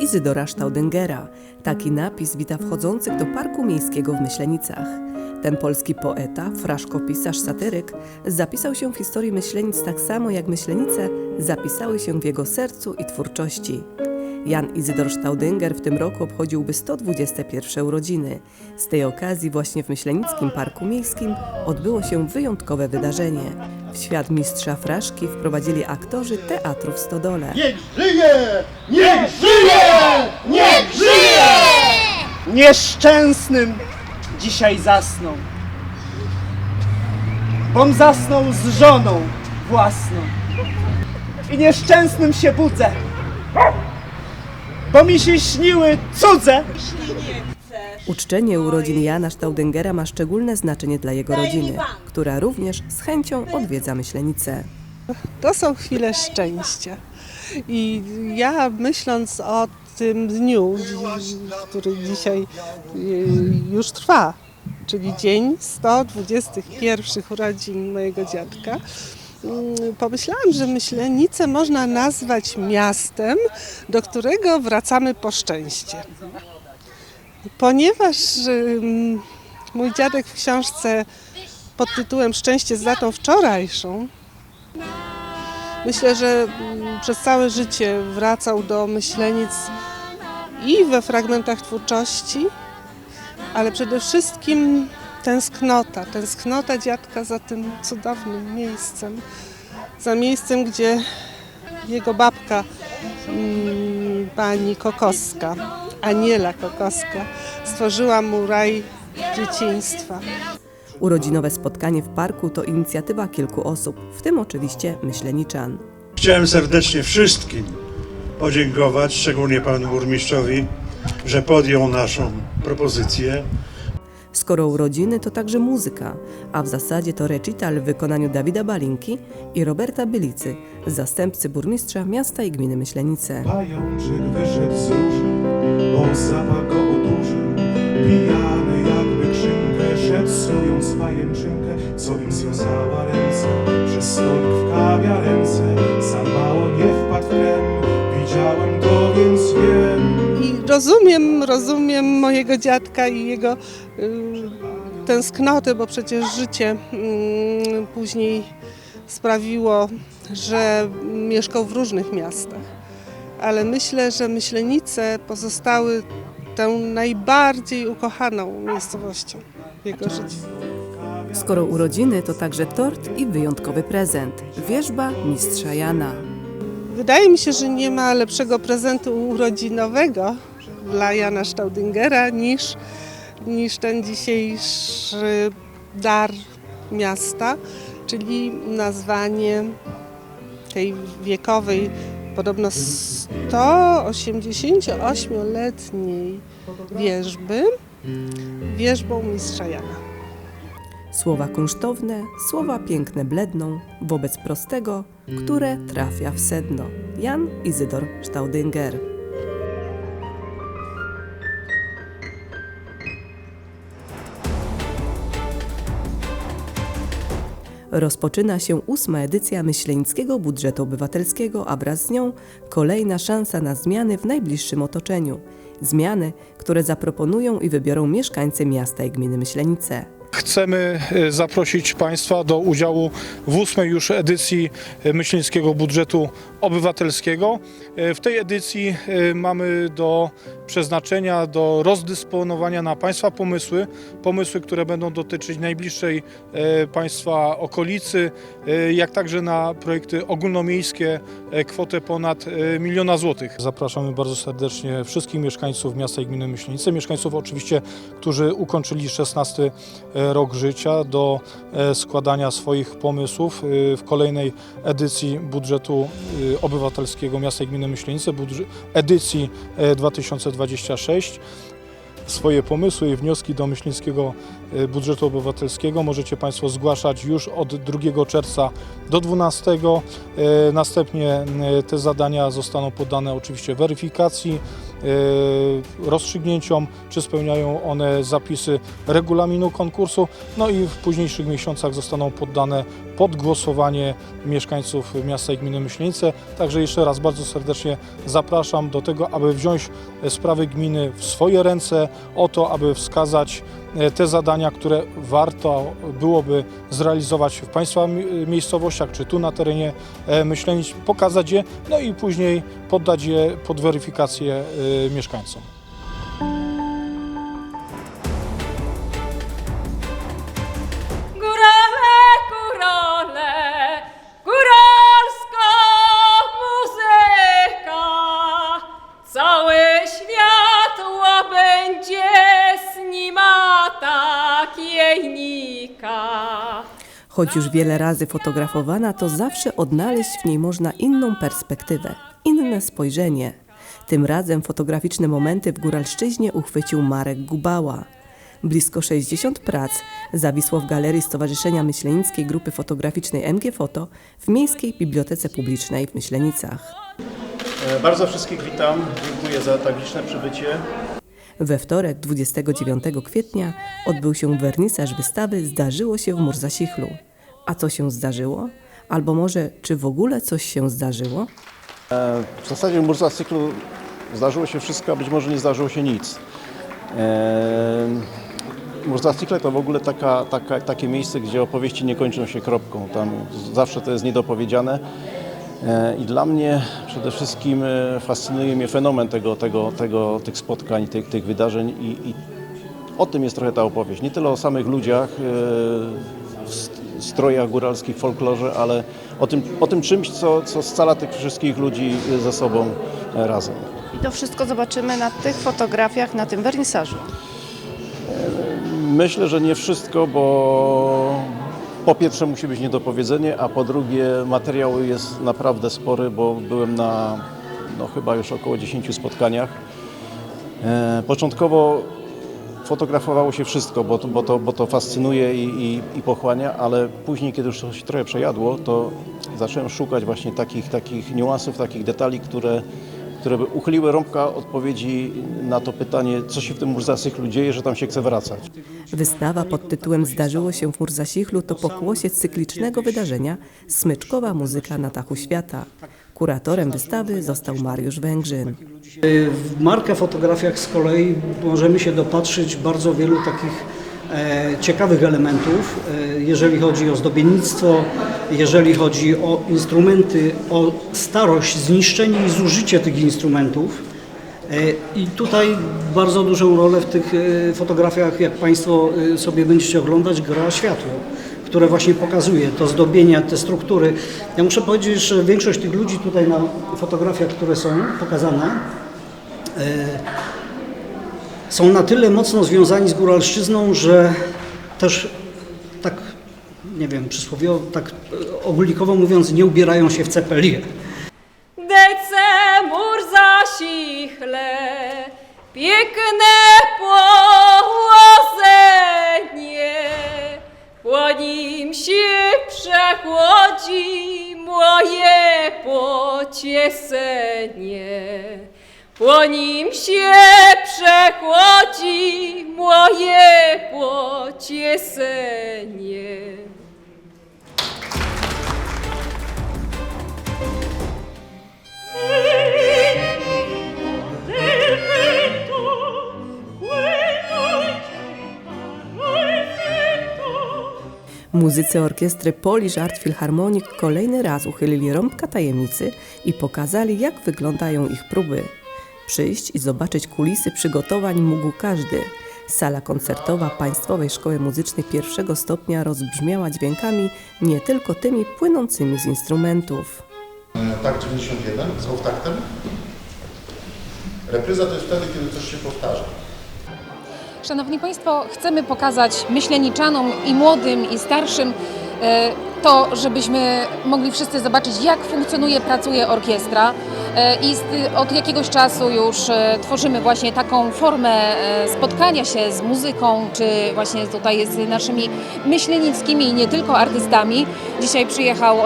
Izydora Staudengera. Taki napis wita wchodzących do Parku Miejskiego w Myślenicach. Ten polski poeta, fraszkopisarz, satyryk zapisał się w historii Myślenic tak samo jak Myślenice zapisały się w jego sercu i twórczości. Jan Izydor Staudinger w tym roku obchodziłby 121 urodziny. Z tej okazji właśnie w Myślenickim Parku Miejskim odbyło się wyjątkowe wydarzenie. W świat mistrza fraszki wprowadzili aktorzy teatru w Stodole. Niech żyje! Niech żyje! Niech żyje! nieszczęsnym dzisiaj zasnął. Bom zasnął z żoną własną. I nieszczęsnym się budzę, bo mi się śniły cudze. Uczczenie urodzin Jana Staudengera ma szczególne znaczenie dla jego rodziny, która również z chęcią odwiedza Myślenice. To są chwile szczęścia. I ja myśląc o tym dniu, który dzisiaj y, już trwa, czyli dzień 121 urodzin mojego dziadka, mm, pomyślałam, że Myślenice można nazwać miastem, do którego wracamy po szczęście. Ponieważ mój dziadek w książce pod tytułem Szczęście z datą wczorajszą Myślę, że mm, przez całe życie wracał do myślenic i we fragmentach twórczości, ale przede wszystkim tęsknota, tęsknota dziadka za tym cudownym miejscem, za miejscem, gdzie jego babka, mm, pani Kokoska, Aniela Kokoska, stworzyła mu raj dzieciństwa. Urodzinowe spotkanie w parku to inicjatywa kilku osób, w tym oczywiście Myśleniczan. Chciałem serdecznie wszystkim podziękować, szczególnie panu burmistrzowi, że podjął naszą propozycję. Skoro urodziny, to także muzyka, a w zasadzie to recital w wykonaniu Dawida Balinki i Roberta Bylicy, zastępcy burmistrza miasta i gminy Myślenice. Pajączek wyszedł z róży, bo zapach go odurzył. Pijany pajęczynkę, co im związała ręce. Przez stolik w kawiarence, sam mało nie wpadł krem. Widziałem to, więc wiem. I rozumiem, rozumiem mojego dziadka i jego y, tęsknotę, bo przecież życie mm, później sprawiło, że mieszkał w różnych miastach. Ale myślę, że Myślenice pozostały tą najbardziej ukochaną miejscowością Skoro urodziny, to także tort i wyjątkowy prezent. Wierzba mistrza Jana. Wydaje mi się, że nie ma lepszego prezentu urodzinowego dla Jana Staudingera niż, niż ten dzisiejszy dar miasta, czyli nazwanie tej wiekowej, podobno 188-letniej wierzby wierzbą mistrza Jana. Słowa kunsztowne, słowa piękne bledną wobec prostego, które trafia w sedno. Jan Izydor Staudinger. Rozpoczyna się ósma edycja Myślenickiego Budżetu Obywatelskiego, a wraz z nią kolejna szansa na zmiany w najbliższym otoczeniu. Zmiany, które zaproponują i wybiorą mieszkańcy miasta i gminy Myślenice. Chcemy e, zaprosić Państwa do udziału w ósmej już edycji e, Myślenickiego Budżetu Obywatelskiego. E, W tej edycji mamy do przeznaczenia, do rozdysponowania na Państwa pomysły, pomysły, które będą dotyczyć najbliższej e, Państwa okolicy, e, jak także na projekty ogólnomiejskie e, kwotę ponad miliona złotych. Zapraszamy bardzo serdecznie wszystkich mieszkańców miasta i gminy Myślenice, mieszkańców oczywiście, którzy ukończyli 16 rok życia do składania swoich pomysłów w kolejnej edycji budżetu obywatelskiego miasta i gminy Myślenice, edycji e, 2026. Swoje pomysły i wnioski do Myślińskiego e, Budżetu Obywatelskiego możecie Państwo zgłaszać już od 2 czerwca do 12. E, Następnie e, te zadania zostaną poddane oczywiście weryfikacji rozstrzygnięciom, czy spełniają one zapisy regulaminu konkursu, no i w późniejszych miesiącach zostaną poddane pod głosowanie mieszkańców miasta i gminy Myślenice. Także jeszcze raz bardzo serdecznie zapraszam do tego, aby wziąć e, sprawy gminy w swoje ręce, o to, aby wskazać e, te zadania, które warto byłoby zrealizować w Państwa mi- miejscowościach, czy tu na terenie e, Myślenic, pokazać je, no i później poddać je pod weryfikację e, mieszkańcom. Choć już wiele razy fotografowana, to zawsze odnaleźć w niej można inną perspektywę, inne spojrzenie. Tym razem fotograficzne momenty w Góralszczyźnie uchwycił Marek Gubała. Blisko 60 prac zawisło w Galerii Stowarzyszenia Myślenickiej Grupy Fotograficznej MG Foto w Miejskiej Bibliotece Publicznej w Myślenicach. E, Bardzo wszystkich witam, dziękuję za tak liczne przybycie. We wtorek 29 kwietnia odbył się wernisaż wystawy Zdarzyło się w Murzasichlu. A co się zdarzyło? Albo może czy w ogóle coś się zdarzyło? W zasadzie w Murza cyklu zdarzyło się wszystko, a być może nie zdarzyło się nic. Eee, Murza cykle to w ogóle taka, taka, takie miejsce, gdzie opowieści nie kończą się kropką. Tam zawsze to jest niedopowiedziane. Eee, I dla mnie przede wszystkim e, fascynuje mnie fenomen tego, tego, tego, tych spotkań, tych, tych wydarzeń i, i o tym jest trochę ta opowieść. Nie tyle o samych ludziach, e, strojach góralskich, folklorze, ale o tym, o tym czymś, co, co scala tych wszystkich ludzi ze sobą e, razem. I to wszystko zobaczymy na tych fotografiach, na tym wernisażu. Myślę, że nie wszystko, bo po pierwsze musi być niedopowiedzenie, a po drugie materiał jest naprawdę spory, bo byłem na no, chyba już około 10 spotkaniach. E, początkowo fotografowało się wszystko, bo to, bo to, bo to fascynuje i, i, i pochłania, ale później, kiedy już to się trochę przejadło, to zacząłem szukać właśnie takich, takich niuansów, takich detali, które, które by uchyliły rąbka odpowiedzi na to pytanie, co się w tym Murzasyklu dzieje, że tam się chce wracać. Wystawa pod tytułem Zdarzyło się w Murzasichlu to pokłosie cyklicznego wydarzenia Smyczkowa muzyka na dachu świata. Kuratorem wystawy został Mariusz Węgrzyn. W markę fotografiach z kolei możemy się dopatrzyć bardzo wielu takich ciekawych elementów, e, jeżeli chodzi o zdobiennictwo, jeżeli chodzi o instrumenty, o starość, zniszczenie i zużycie tych instrumentów. E, I tutaj bardzo dużą rolę w tych e, fotografiach, jak Państwo e, sobie będziecie oglądać, gra światło, które właśnie pokazuje to zdobienie, te struktury. Ja muszę powiedzieć, że większość tych ludzi tutaj na fotografiach, które są pokazane, e, są na tyle mocno związani z góralszczyzną, że też tak, nie wiem, przysłowiowo, tak ogólnikowo mówiąc, nie ubierają się w cepelię. Dece mur zasichle, piękne położenie, po nim się przechodzi moje pocieszenie. Po nim się przechodzi moje pocieszenie. Muzycy orkiestry Polish Art Philharmonic kolejny raz uchylili rąbka tajemnicy i pokazali, jak wyglądają ich próby. Przyjść i zobaczyć kulisy przygotowań mógł każdy. Sala koncertowa Państwowej Szkoły Muzycznej pierwszego stopnia rozbrzmiała dźwiękami nie tylko tymi płynącymi z instrumentów. Tak 91 z off-taktem. Repryza to jest wtedy, kiedy coś się powtarza. Szanowni Państwo, chcemy pokazać myśleniczanom i młodym, i starszym e, to, żebyśmy mogli wszyscy zobaczyć, jak funkcjonuje, pracuje orkiestra. E, I od jakiegoś czasu już e, tworzymy właśnie taką formę e, spotkania się z muzyką, czy właśnie tutaj z naszymi myślenickimi i nie tylko artystami. Dzisiaj przyjechał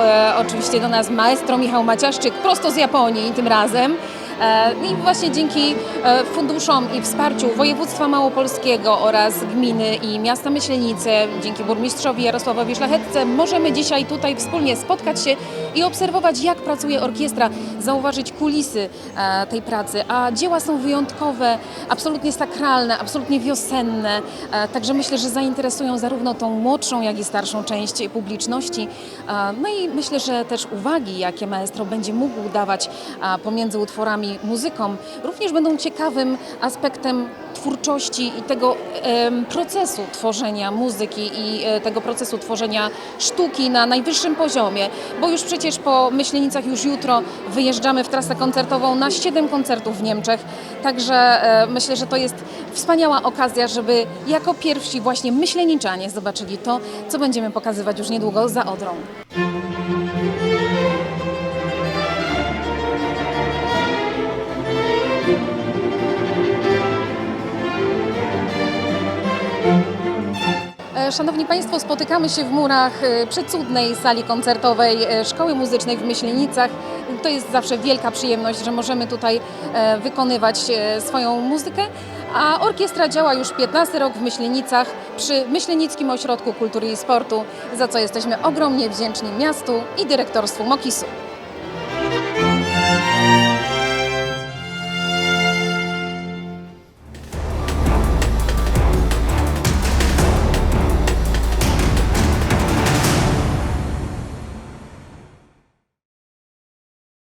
oczywiście do nas maestro Michał Maciaszczyk prosto z Japonii tym razem. E, I właśnie dzięki e, funduszom i wsparciu województwa małopolskiego oraz gminy i miasta Myślenice, dzięki burmistrzowi Jarosławowi Szlachetce, możemy dzisiaj tutaj wspólnie spotkać się i obserwować, jak pracuje orkiestra, zauważyć kulisy e, tej pracy. A dzieła są wyjątkowe, absolutnie sakralne, absolutnie wiosenne. Także myślę, że zainteresują zarówno tą młodszą, jak i starszą część publiczności. No i myślę, że też uwagi, jakie maestro będzie mógł dawać pomiędzy utworami muzykom, również będą ciekawym aspektem twórczości i tego procesu tworzenia muzyki i e, tego procesu tworzenia sztuki na najwyższym poziomie, bo już przecież po Myślenicach już jutro wyjeżdżamy w trasę koncertową na 7 koncertów w Niemczech, także e, myślę, że to jest wspaniała okazja, żeby jako pierwsi właśnie myśleniczanie zobaczyli to, co będziemy pokazywać już niedługo za Odrą. Szanowni Państwo, spotykamy się w murach e, przecudnej sali koncertowej e, Szkoły Muzycznej w Myślenicach. To jest zawsze wielka przyjemność, że możemy tutaj e, wykonywać e, swoją muzykę. A orkiestra działa już 15 rok w Myślenicach przy Myślenickim Ośrodku Kultury i Sportu, za co jesteśmy ogromnie wdzięczni miastu i dyrektorstwu MOKIS-u.